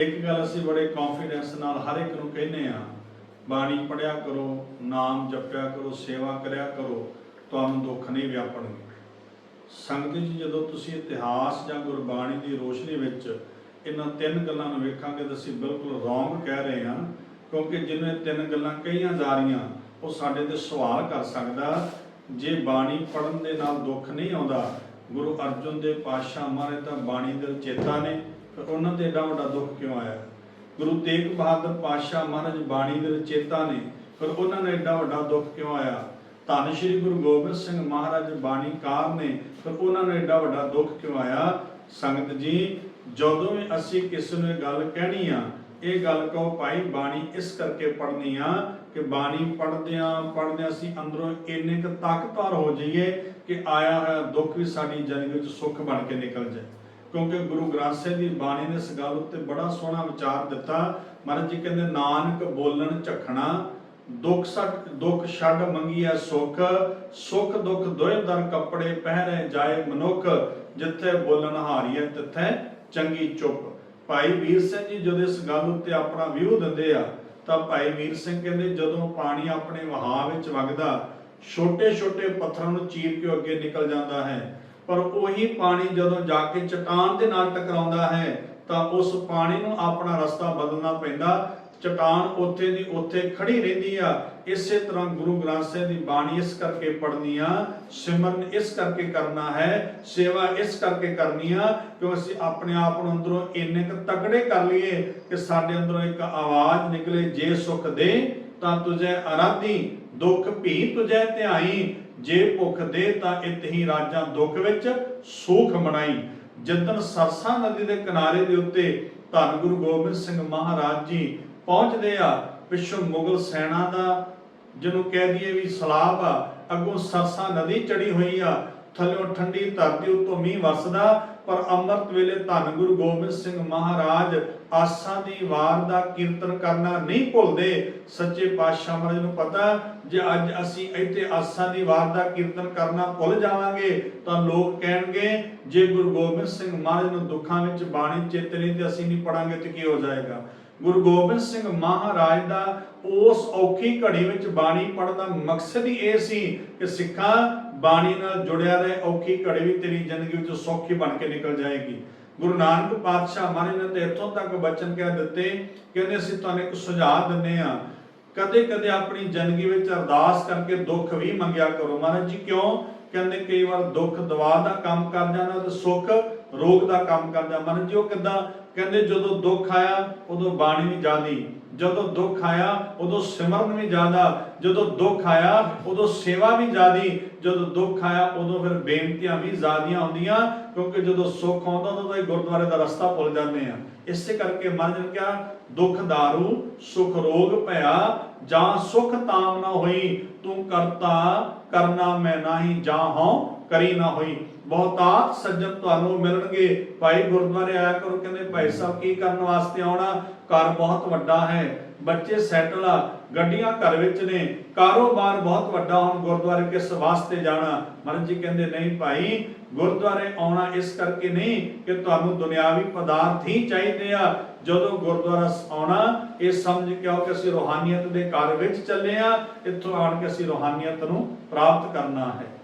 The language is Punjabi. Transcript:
ਇੱਕ ਗੱਲ ਅਸੀਂ ਬੜੇ ਕੌਨਫੀਡੈਂਸ ਨਾਲ ਹਰ ਇੱਕ ਨੂੰ ਕਹਿੰਦੇ ਆ ਬਾਣੀ ਪੜਿਆ ਕਰੋ, ਨਾਮ ਜਪਿਆ ਕਰੋ, ਸੇਵਾ ਕਰਿਆ ਕਰੋ, ਤੁਹਾਨੂੰ ਦੁੱਖ ਨਹੀਂ ਵਿਆਪਣਗੇ। ਸੰਗਤ ਜੀ, ਜਦੋਂ ਤੁਸੀਂ ਇਤਿਹਾਸ ਜਾਂ ਗੁਰਬਾਣੀ ਦੀ ਰੋਸ਼ਨੀ ਵਿੱਚ ਇਹਨਾਂ ਤਿੰਨ ਗੱਲਾਂ ਨੂੰ ਵੇਖਾਂਗੇ ਤਾਂ ਅਸੀਂ ਬਿਲਕੁਲ ਰੋਂਗ ਕਹਿ ਰਹੇ ਹਾਂ, ਕਿਉਂਕਿ ਜਿਹਨੂੰ ਤਿੰਨ ਗੱਲਾਂ ਕਹੀਆਂ ਜਾ ਰਹੀਆਂ, ਉਹ ਸਾਡੇ ਤੇ ਸਵਾਲ ਕਰ ਸਕਦਾ। ਜੇ ਬਾਣੀ ਪੜਨ ਦੇ ਨਾਲ ਦੁੱਖ ਨਹੀਂ ਆਉਂਦਾ, ਗੁਰੂ ਅਰਜਨ ਦੇ ਪਾਤਸ਼ਾਹ ਮਹਾਰਾਜ ਤਾਂ ਬਾਣੀ ਦੇ ਚੇਤਾ ਨੇ। ਫਿਰ ਉਹਨਾਂ ਤੇ ਏਡਾ ਵੱਡਾ ਦੁੱਖ ਕਿਉਂ ਆਇਆ? ਗੁਰੂ ਤੇਗ ਬਹਾਦਰ ਪਾਤਸ਼ਾਹ ਮਹਾਰਾਜ ਬਾਣੀ ਦੇ ਚੇਤਾ ਨੇ, ਫਿਰ ਉਹਨਾਂ ਨੂੰ ਏਡਾ ਵੱਡਾ ਦੁੱਖ ਕਿਉਂ ਆਇਆ? ਧੰਨ ਸ਼੍ਰੀ ਗੁਰੂ ਗੋਬਿੰਦ ਸਿੰਘ ਮਹਾਰਾਜ ਬਾਣੀ ਕਾਰ ਨੇ, ਫਿਰ ਉਹਨਾਂ ਨੂੰ ਏਡਾ ਵੱਡਾ ਦੁੱਖ ਕਿਉਂ ਆਇਆ? ਸੰਗਤ ਜੀ, ਜਦੋਂ ਵੀ ਅਸੀਂ ਕਿਸੇ ਨੂੰ ਇਹ ਗੱਲ ਕਹਿਣੀ ਆ, ਇਹ ਗੱਲ ਕਹੋ, ਭਾਈ, ਬਾਣੀ ਇਸ ਕਰਕੇ ਪੜ੍ਹਨੀ ਆ ਕਿ ਬਾਣੀ ਪੜ੍ਹਦਿਆਂ ਪੜ੍ਹਦਿਆਂ ਅਸੀਂ ਅੰਦਰੋਂ ਇੰਨੇ ਕੁ ਤਾਕਤਵਰ ਹੋ ਜਾਈਏ ਕਿ ਆਇਆ ਹੋਇਆ ਦੁੱਖ ਵੀ ਸਾਡੀ ਜ਼ਿੰਦਗੀ ਵਿੱਚ ਸੁੱਖ ਬਣ ਕੇ ਨਿਕਲ ਜਾਏ। ਕਿਉਂਕਿ ਗੁਰੂ ਗ੍ਰੰਥ ਸਾਹਿਬ ਦੀ ਬਾਣੀ ਨੇ ਇਸ ਗੱਲ ਉੱਤੇ ਬੜਾ ਸੋਹਣਾ ਵਿਚਾਰ ਦਿੱਤਾ। ਮਹਾਰਾਜ ਜੀ ਕਹਿੰਦੇ, ਨਾਨਕ ਬੋਲਣ ਝਖਣਾ, ਦੁੱਖ ਸੱਟ, ਦੁੱਖ ਛੱਡ ਮੰਗੀਐ ਸੁਖ ਸੁਖ ਦੁੱਖ ਦੋਇ ਦਰ ਕੱਪੜੇ ਪਹਿਰੇ ਜਾਏ ਮਨੁੱਖ, ਜਿੱਥੇ ਬੋਲਣ ਹਾਰੀਐ ਤਿੱਥੇ ਚੰਗੀ ਚੁੱਪ। ਭਾਈ ਵੀਰ ਸਿੰਘ ਜੀ ਜਦੋਂ ਇਸ ਗੱਲ ਉੱਤੇ ਆਪਣਾ ਵਿਊ ਦਿੰਦੇ ਆ, ਤਾਂ ਭਾਈ ਵੀਰ ਸਿੰਘ ਕਹਿੰਦੇ, ਜਦੋਂ ਪਾਣੀ ਆਪਣੇ ਵਹਾਅ ਵਿੱਚ ਵਗਦਾ ਛੋਟੇ ਛੋਟੇ ਪੱਥਰਾਂ ਨੂੰ ਚੀਰ ਕੇ ਅੱਗੇ ਨਿਕਲ ਜਾਂਦਾ ਹੈ। ਪਰ ਉਹੀ ਪਾਣੀ ਜਦੋਂ ਜਾ ਕੇ ਚਟਾਨ ਦੇ ਨਾਲ ਟਕਰਾਉਂਦਾ ਹੈ, ਤਾਂ ਉਸ ਪਾਣੀ ਨੂੰ ਆਪਣਾ ਰਸਤਾ ਬਦਲਣਾ ਪੈਂਦਾ। ਚਟਾਨ ਉੱਥੇ ਦੀ ਉੱਥੇ ਖੜੀ ਰਹਿੰਦੀ ਆ। ਇਸੇ ਤਰ੍ਹਾਂ ਗੁਰੂ ਗ੍ਰੰਥ ਸਾਹਿਬ ਦੀ ਬਾਣੀ ਇਸ ਕਰਕੇ ਪੜ੍ਹਨੀ ਆ, ਸਿਮਰਨ ਇਸ ਕਰਕੇ ਕਰਨਾ ਹੈ, ਸੇਵਾ ਇਸ ਕਰਕੇ ਕਰਨੀ ਆ ਕਿ ਅਸੀਂ ਆਪਣੇ ਆਪ ਨੂੰ ਅੰਦਰੋਂ ਇੰਨੇ ਕੁ ਤਕੜੇ ਕਰ ਲਈਏ ਕਿ ਸਾਡੇ ਅੰਦਰੋਂ ਇੱਕ ਆਵਾਜ਼ ਨਿਕਲੇ, ਜੇ ਸੁਖ ਦੇ ਤਾਂ ਤੁਝੇ ਅਰਾਧੀ ਦੁੱਖ ਭੀ ਤੁਝੇ ਧਿਆਈ ਜੇ ਭੁੱਖ ਦੇ ਤਾਂ ਇਤ ਰਾਜਾਂ ਦੁੱਖ ਵਿੱਚ ਸੁਖ ਮਨਾਈ। ਜਦਨ ਸਰਸਾ ਨਦੀ ਦੇ ਕਿਨਾਰੇ ਦੇ ਉੱਤੇ ਧੰਨ ਗੁਰੂ ਗੋਬਿੰਦ ਸਿੰਘ ਮਹਾਰਾਜ ਜੀ ਪਹੁੰਚਦੇ ਆ। ਪਿੱਛੋਂ ਮੁਗਲ ਸੈਨਾ ਦਾ ਜਿਹਨੂੰ ਕਹਿ ਦਈਏ ਵੀ ਸਲਾਬ ਆ, ਅੱਗੋਂ ਸਰਸਾ ਨਦੀ ਚੜੀ ਹੋਈ ਆ। ਥੱਲਿਓਂ ਠੰਡੀ ਧਰਤੀ, ਉੱਤੋਂ ਮੀਂਹ ਵਰਸਦਾ ਪਰ ਅੰਮ੍ਰਿਤ ਵੇਲੇ ਧੰਨ ਗੁਰੂ ਗੋਬਿੰਦ ਸਿੰਘ ਮਹਾਰਾਜ ਆਸਾਂ ਦੀ ਵਾਰ ਦਾ ਕੀਰਤਨ ਕਰਨਾ ਨਹੀਂ ਭੁੱਲਦੇ। ਸੱਚੇ ਪਾਤਸ਼ਾਹ ਮਹਾਰਾਜ ਨੂੰ ਪਤਾ ਜੇ ਅੱਜ ਅਸੀਂ ਇੱਥੇ ਆਸਾਂ ਦੀ ਵਾਰ ਦਾ ਕੀਰਤਨ ਕਰਨਾ ਭੁੱਲ ਜਾਵਾਂਗੇ, ਤਾਂ ਲੋਕ ਕਹਿਣਗੇ, ਜੇ ਗੁਰੂ ਗੋਬਿੰਦ ਸਿੰਘ ਮਹਾਰਾਜ ਨੂੰ ਦੁੱਖਾਂ ਵਿੱਚ ਬਾਣੀ ਚੇਤੇ ਨਹੀਂ, ਤੇ ਅਸੀਂ ਨਹੀਂ ਪੜਾਂਗੇ ਤੇ ਕੀ ਹੋ ਜਾਏਗਾ? ਗੁਰੂ ਗੋਬਿੰਦ ਸਿੰਘ ਮਹਾਰਾਜ ਦਾ ਉਸ ਔਖੀ ਘੜੀ ਵਿੱਚ ਬਾਣੀ ਪੜ੍ਹਨ ਦਾ ਮਕਸਦ ਹੀ ਇਹ ਸੀ ਕਿ ਸਿੱਖਾਂ ਬਾਣੀ ਨਾਲ ਜੁੜਿਆ ਰਹੇ, ਔਖੀ ਘੜੀ ਵੀ ਤੇਰੀ ਜ਼ਿੰਦਗੀ ਵਿੱਚ ਸੌਖੀ ਬਣ ਕੇ ਨਿਕਲ ਜਾਏਗੀ। ਗੁਰੂ ਨਾਨਕ ਪਾਤਸ਼ਾਹ ਮਹਾਰਾਜ ਨੇ ਤੇ ਇੱਥੋਂ ਤੱਕ ਬਚਨ ਕਹਿ ਦਿੱਤੇ, ਕਹਿੰਦੇ ਅਸੀਂ ਤੁਹਾਨੂੰ ਇੱਕ ਸੁਝਾਅ ਦਿੰਨੇ ਆ ਕਦੇ ਕਦੇ ਆਪਣੀ ਜ਼ਿੰਦਗੀ ਵਿੱਚ ਅਰਦਾਸ ਕਰਕੇ ਦੁੱਖ ਵੀ ਮੰਗਿਆ ਕਰੋ। ਮਹਾਰਾਜ ਜੀ ਕਿਉਂ? ਕਹਿੰਦੇ ਕਈ ਵਾਰ ਦੁੱਖ ਦਵਾ ਦਾ ਕੰਮ ਕਰ ਜਾਂਦਾ ਤੇ ਸੁੱਖ ਰੋਗ ਦਾ ਕੰਮ ਕਰਦਾ। ਜਾਂਦਾ ਜੀ, ਉਹ ਕਿਦਾਂ? ਕਹਿੰਦੇ ਜਦੋਂ ਦੁੱਖ ਆਇਆ, ਉਦੋਂ ਬਾਣੀ ਵੀ ਜਾਦੀ। ਜਦੋਂ ਦੁੱਖ ਆਇਆ, ਉਦੋਂ ਸਿਮਰਨ ਵੀ ਜ਼ਿਆਦਾ ਜਦੋਂ ਦੁੱਖ ਆਇਆ, ਉਦੋਂ ਸੇਵਾ ਵੀ ਜ਼ਿਆਦੀ ਜਦੋਂ। ਦੁੱਖ ਆਇਆ, ਉਦੋਂ ਫਿਰ ਬੇਨਤੀਆਂ ਵੀ ਜ਼ਿਆਦੀਆਂ ਹੁੰਦੀਆਂ। ਕਿਉਂਕਿ ਜਦੋਂ ਸੁੱਖ ਆਉਂਦਾ, ਉਦੋਂ ਤਾਂ ਇਹ ਗੁਰਦੁਆਰੇ ਦਾ ਰਸਤਾ ਭੁੱਲ ਜਾਂਦੇ ਆ। ਇਸੇ ਕਰਕੇ ਮਹਾਰਾਜ ਨੇ ਕਿਹਾ, ਦੁੱਖ ਦਾਰੂ, ਸੁਖ ਰੋਗ ਭਇਆ, ਜਾਂ ਸੁਖ ਤਾਮ ਨਾ ਹੋਈ, ਤੂੰ ਕਰਤਾ, ਕਰਨਾ ਮੈਂ ਨਾਹੀ ਜਾਂ ਹਉ ਕਰੀ ਨਾ ਹੋਈ। ਬਹੁਤਾਤ ਸੱਜਣ ਤੁਹਾਨੂੰ ਮਿਲਣਗੇ। ਭਾਈ ਗੁਰਦੁਆਰੇ ਆਇਆ ਕਰੋ, ਕਹਿੰਦੇ, ਭਾਈ ਸਾਹਿਬ, ਕੀ ਕਰਨ ਵਾਸਤੇ ਆਉਣਾ? ਘਰ ਬਹੁਤ ਵੱਡਾ ਹੈ। ਬੱਚੇ ਸੈਟਲ ਆ। ਗੱਡੀਆਂ ਘਰ ਵਿੱਚ ਨੇ। ਕਾਰੋਬਾਰ ਬਹੁਤ ਵੱਡਾ। ਹੁਣ ਗੁਰਦੁਆਰੇ ਕਿਸ ਵਾਸਤੇ ਜਾਣਾ? ਮਨ ਜੀ ਕਹਿੰਦੇ, ਨਹੀਂ ਭਾਈ, ਗੁਰਦੁਆਰੇ ਆਉਣਾ ਇਸ ਕਰਕੇ ਨਹੀਂ ਕਿ ਤੁਹਾਨੂੰ ਦੁਨਿਆਵੀ ਪਦਾਰਥ ਹੀ ਚਾਹੀਦੇ ਆ। ਜਦੋਂ ਗੁਰਦੁਆਰਾ ਆਉਣਾ, ਇਹ ਸਮਝ ਕੇ ਆਓ ਕਿ ਅਸੀਂ ਰੋਹਾਨੀਅਤ ਦੇ ਘਰ ਵਿੱਚ ਚੱਲੇ ਆ। ਇੱਥੋਂ ਆਣ ਕੇ ਅਸੀਂ ਰੋਹਾਨੀਅਤ ਨੂੰ ਪ੍ਰਾਪਤ ਕਰਨਾ ਹੈ।